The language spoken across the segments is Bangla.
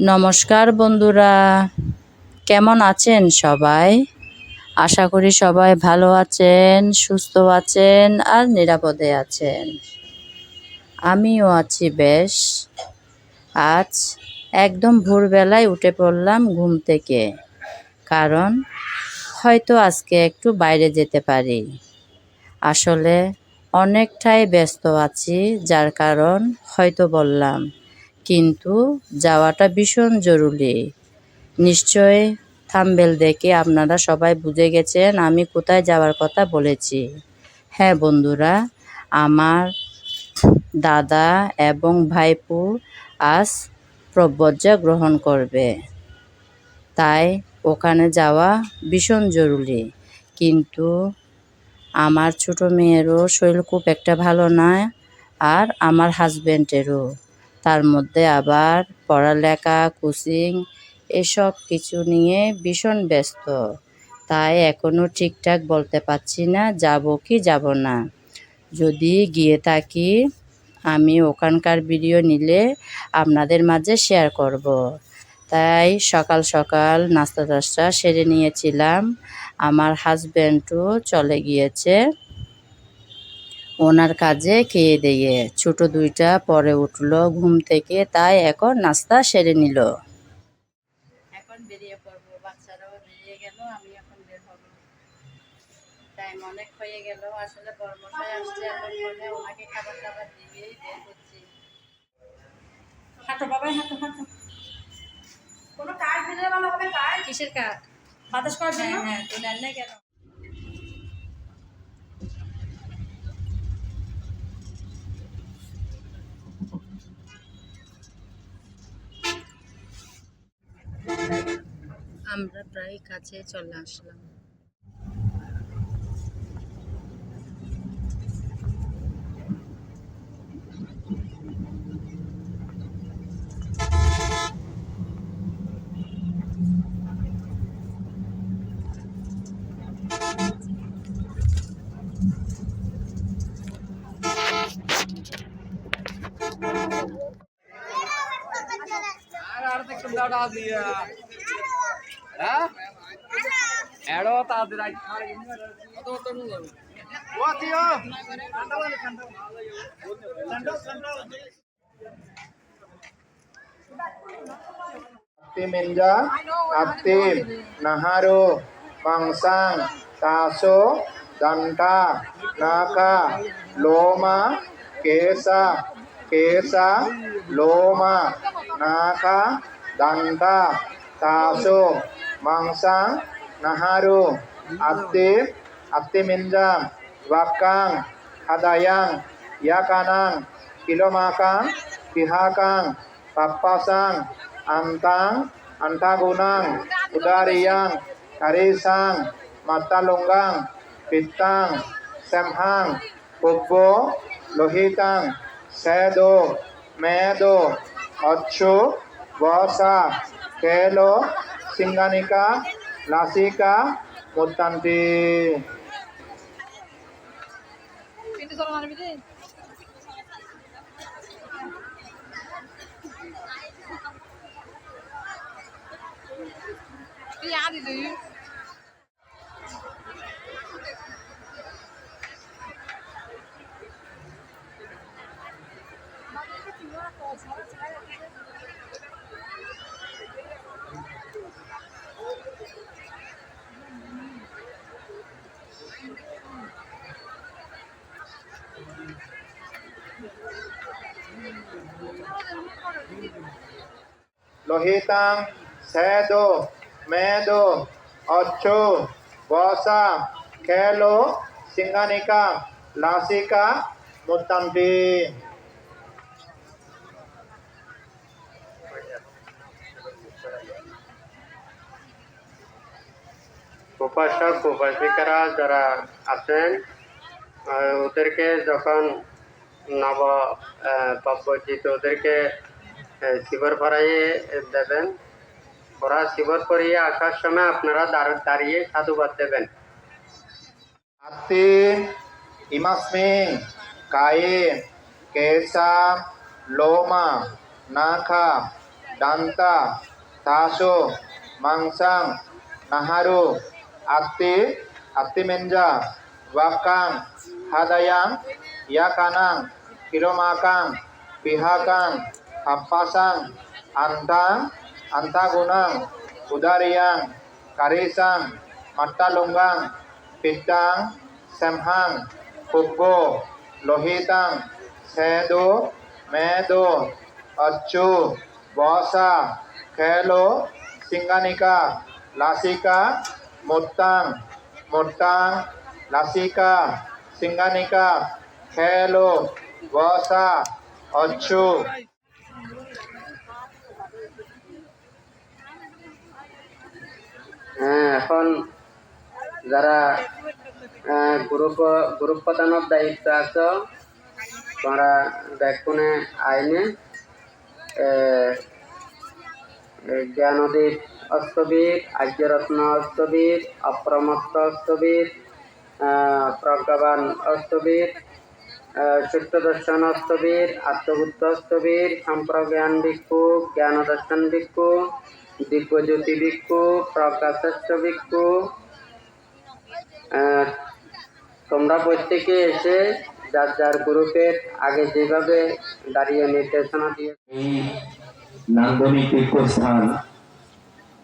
নমস্কার বন্ধুরা। কেমন আছেন সবাই? আশা করি সবাই ভালো আছেন, সুস্থ আছেন আর নিরাপদে আছেন। আমিও আছি বেশ। আজ একদম ভোরবেলায় উঠে পড়লাম ঘুম থেকে। কারণ হয়তো আজকে একটু বাইরে যেতে পারি। আসলে অনেকটাই ব্যস্ত আছি, যার কারণ হয়তো বললাম কিন্তু যাওয়াটা ভীষণ জরুরি। নিশ্চয় থাম্বেল দেখে আপনারা সবাই বুঝে গেছেন আমি কোথায় যাওয়ার কথা বলেছি। হ্যাঁ বন্ধুরা, আমার দাদা এবং ভাইপু আজ প্রব্রজ্জা গ্রহণ করবে। তাই ওখানে যাওয়া ভীষণ জরুরি। কিন্তু আমার ছোট মেয়েরও শরীর খুব একটা ভালো নয় আর আমার হাজব্যান্ডেরও তার মধ্যে আবার পড়ালেখা, কোচিং এসব কিছু নিয়ে ভীষণ ব্যস্ত। তাই এখনও ঠিকঠাক বলতে পারছি না, যাব কি যাব না। যদি গিয়ে থাকি, আমি ওখানকার ভিডিও নিলে আপনাদের মাঝে শেয়ার করব। তাই সকাল সকাল নাস্তা টাস্তা সেরে নিয়েছিলাম। আমার হাজব্যান্ডও চলে গিয়েছে। ওনার কাজে খেয়ে দিয়ে। ছোট দুইটা পরে উঠল ঘুম থেকে তাই এখন নাস্তা সেরে নিল। এখন বেরিয়ে পড়ব বাচ্চারাও বেরিয়ে গেল আমি এখন বের হব। টাইম অনেক হয়ে গেল আসলে বর্মশাই আসছে এখন ওনাকে খাবার দাবার দিয়েই বের করছি হাঁটো বাবাই হাঁটো হাঁটো। কোনো কার্ড দিলে ভালো হবে কার্ড কিসের কাজ? বাতাস করার জন্য? হ্যাঁ হ্যাঁ কেন আমরা প্রায় কাছে চলে আসলাম। ঠান্ডা উঠা দিয়ে হ্যাঁ এড়ো তাদের Timinja, Atim, Naharu, Mangsang, Taso, Danta, Naka, Loma, Kesa, Kesa, Loma, Naka, दंडा तासो, मंसा, नहारो अति अत्ते मिंजम वाकांग हदायांग याकानांग किलोमाकांग उदारियांग हरेसांग मतालोंगांग पित्तांग समहांग पुब्बो लोहितांग सैदो अच्छो bosa kelo singanika lasika mutanti Yeah, di do. তুই আদি তুই Lohitang, Sedo, Medo, Ocho, Bosa, Kelo, Singanika, Lasika, Mutanti. উপাসক উপাসিকারা যারা আছেন আহ, ওদেরকে যখন নব পব্বচিত ওদেরকে আহ, শিবর ভরাইয়ে দেবেন ওরা শিবর করিয়ে আসার সময় আপনারা দাঁড়- দাঁড়িয়ে সাধুবাদ দেবেন Ati, Imasmin, Kaye, Kesa, Loma, Naka, danta taso mangsang naharu ati ati menja wakang hadayang yakanang kiromakang ampasang, antang, antagunang, udariang, karisang, matalunggang, pitang, semhang, पुग्गो लोहितंग सेदो मैदो अच्छु बौसा खैलो सिंगानिका लासिका मुत्तंग मुत्तंग लासिका सिंगानिका खैलो बौसा अच्छु এখন যারা গ্রুপ গ্রুপ প্রধানের দায়িত্ব আছো তোমরা দেখুনে আইনে জ্ঞানদীপ অস্তবীর আর্যরত্ন অস্তবীর অপ্রমত্ত অস্তবীর আহ, প্রজ্ঞাবান অস্তবীর আহ, সত্যদর্শন অস্তবীর আত্মবুদ্ধ অস্তবীর সম্প্রজ্ঞান ভিক্ষু জ্ঞান দর্শন ভিক্ষু দিব্যজ্যোতি ভিক্ষু প্রকাশ্য ভিক্ষু তোমরা প্রত্যেকে এসে যার যার গ্রুপের আগে যেভাবে দাঁড়িয়ে নির্দেশনা দিয়ে এই নান্দনিক তীর্থস্থান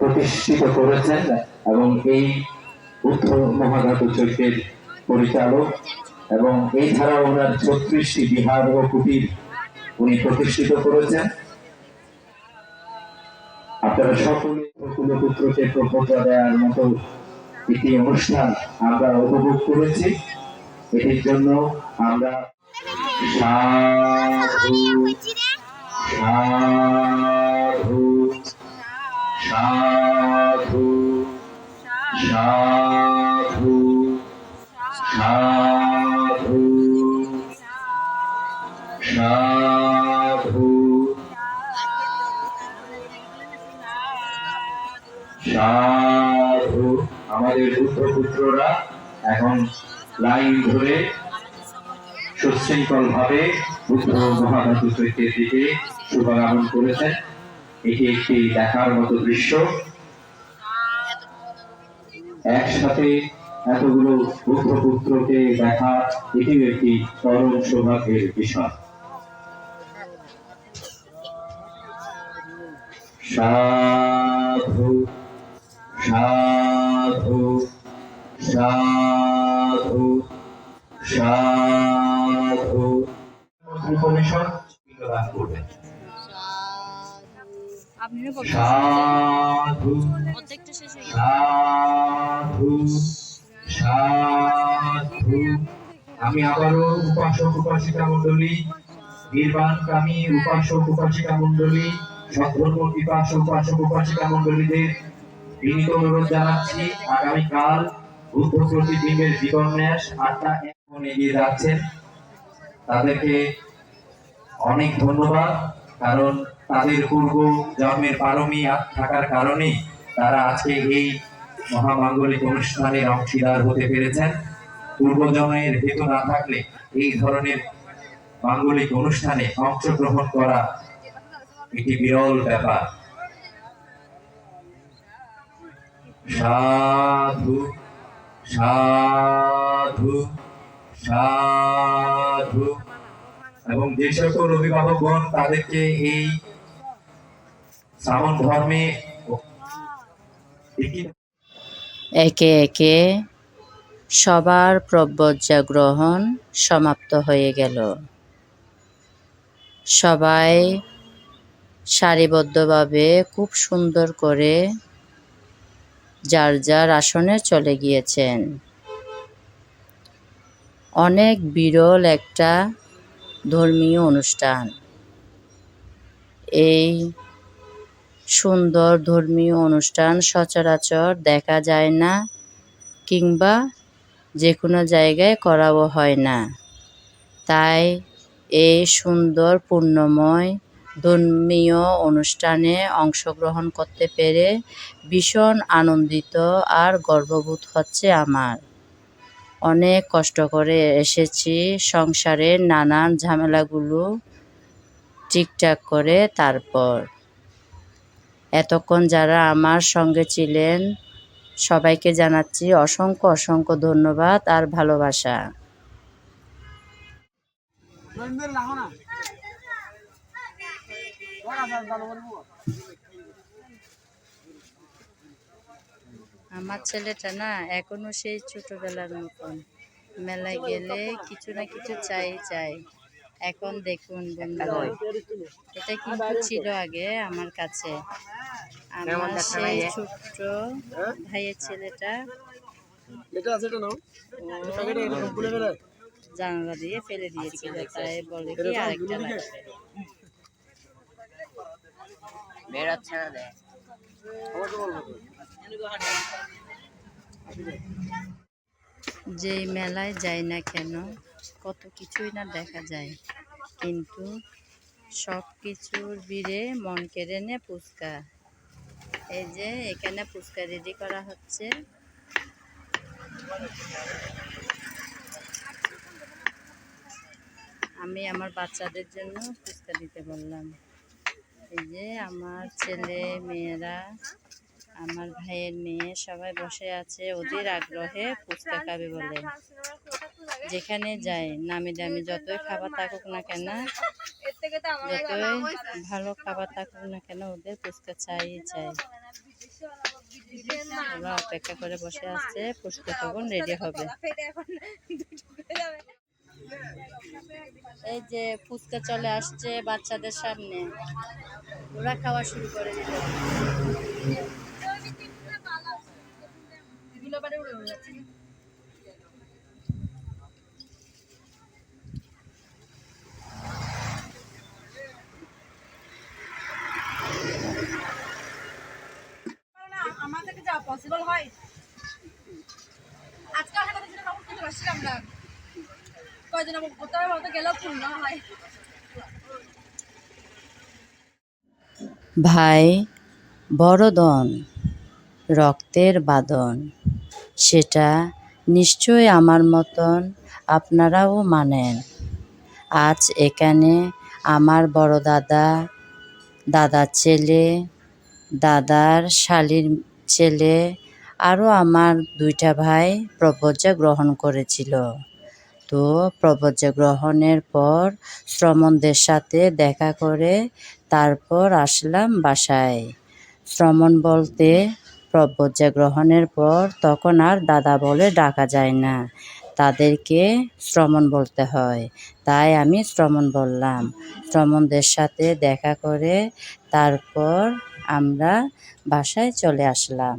প্রতিষ্ঠিত করেছেন এবং এই উত্তর মহাঘাত চৈত্যের পরিচালক এবং এছাড়াও ওনার ছত্রিশটি বিহার ও কুটির উনি প্রতিষ্ঠিত করেছেন। আপনারা সকলে কুলপুত্রকে প্রপোজা দেওয়ার মতো একটি অনুষ্ঠান আমরা উপভোগ করেছি। এটির জন্য আমরা সাধু লাইন ধরে সুশৃঙ্খল ভাবে দিকে করেছেন। এটি একটি দেখার মতো দৃশ্য। একসাথে এতগুলো পুত্রকে দেখা একটি চরম সৌভাগ্যের বিষয়। সাধু সাধু সাধু। সাধু মন্ত্রী কমিশন দান করবেন সাধু সাধু সাধু। আমি আবারও উপাসক উপাসিকা মন্ডলী নির্বাণকামী উপাসক উপাসিকা মন্ডলী সধর্ম উপাসক উপাসিকা মন্ডলীদের বিনীত অনুরোধ জানাচ্ছি। আগামীকাল ন্যাস আটটা এখন এগিয়ে যাচ্ছেন তাদেরকে অনেক ধন্যবাদ, কারণ তাদের পূর্ব জন্মের পারমী থাকার কারণে তারা আজকে এই মহামাঙ্গলিক অনুষ্ঠানের অংশীদার হতে পেরেছেন। পূর্বজন্মের হেতু না থাকলে এই ধরনের মাঙ্গলিক অনুষ্ঠানে অংশগ্রহণ করা একটি বিরল ব্যাপার। সাধু সাধু সাধু। এবং যে সকল অভিভাবকগণ তাদেরকে এই শ্রাবণ ধর্মে একে একে সবার প্রব্রজ্জা গ্রহণ সমাপ্ত হয়ে গেল। সবাই সারিবদ্ধভাবে খুব সুন্দর করে যার যার আসনে চলে গিয়েছেন। অনেক বিরল একটা ধর্মীয় অনুষ্ঠান। এই সুন্দর ধর্মীয় অনুষ্ঠান সচরাচর দেখা যায় না কিংবা যে কোনো জায়গায় করাও হয় না। তাই এই সুন্দর পূর্ণময় ধর্মীয় অনুষ্ঠানে অংশগ্রহণ করতে পেরে ভীষণ আনন্দিত আর গর্ববোধ হচ্ছে আমার। অনেক কষ্ট করে এসেছি সংসারের নানান ঝামেলাগুলো ঠিকঠাক করে তারপর। এতক্ষণ যারা আমার সঙ্গে ছিলেন, সবাইকে জানাচ্ছি অসংখ্য অসংখ্য ধন্যবাদ আর ভালোবাসা। আমার ছেলেটা না এখনও সেই ছোটবেলার মতন মেলায় গেলে কিছু না কিছু চাই চাই। এখন দেখুন বন্ধুরা এটা কিন্তু ছিল আগে আমার কাছে। আমার সেই ছোট্ট ভাইয়ের ছেলেটা। জানালা দিয়ে ফেলে দিয়েছিল তাই বলে কি আরেকটা লাগবে? বেরোচ্ছে না দেখ যেই মেলায় যাই না কেন, কত কিছুই না দেখা যায়। কিন্তু সব কিছুর ভিড়ে মন কেড়ে নে ফুচকা। এই যে এখানে ফুচকা রেডি করা হচ্ছে। আমি আমার বাচ্চাদের জন্য ফুচকা দিতে বললাম। এই যে আমার ছেলে, মেয়েরা, আমার ভাইয়ের মেয়ে সবাই বসে আছে ওদের আগ্রহে ফুচকা খাবে বলে। যেখানে যায়, নামি দামি যতই খাবার থাকুক না কেন, যতই ভালো খাবার থাকুক না কেন ওদের ফুচকা চাই চাই। ওরা অপেক্ষা করে বসে আছে, ফুচকা তখন রেডি হবে। এই যে ফুচকা চলে আসছে বাচ্চাদের সামনে। ওরা খাওয়া শুরু করে দিল। এগুলো বারে উড়ে উড়ে যাচ্ছে না আমার থেকে যাওয়া পসিবল হয় আজকে আসার কথা ছিল তখন কিন্তু আসছিলাম না হয়। ভাই বড়দন রক্তের বাদন, সেটা নিশ্চয় আমার মতন আপনারাও মানেন। আজ এখানে আমার বড় দাদা দাদার ছেলে, দাদার শালির ছেলে, আরও আমার দুইটা ভাই প্রপজ্জা গ্রহণ করেছিল। তো প্রপজ্জা গ্রহণের পর শ্রমণদের সাথে দেখা করে তারপর আসলাম বাসায়। শ্রমণ বলতে প্রপজ্জা গ্রহণের পর তখন আর দাদা বলে ডাকা যায় না। তাদেরকে শ্রমণ বলতে হয়। তাই আমি শ্রমণ বললাম। শ্রমণদের সাথে দেখা করে তারপর আমরা বাসায় চলে আসলাম।